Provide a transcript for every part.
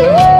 you.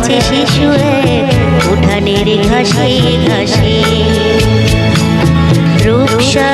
আছে শিশু এক উঠানের ঘাসে ঘাসে রূপসা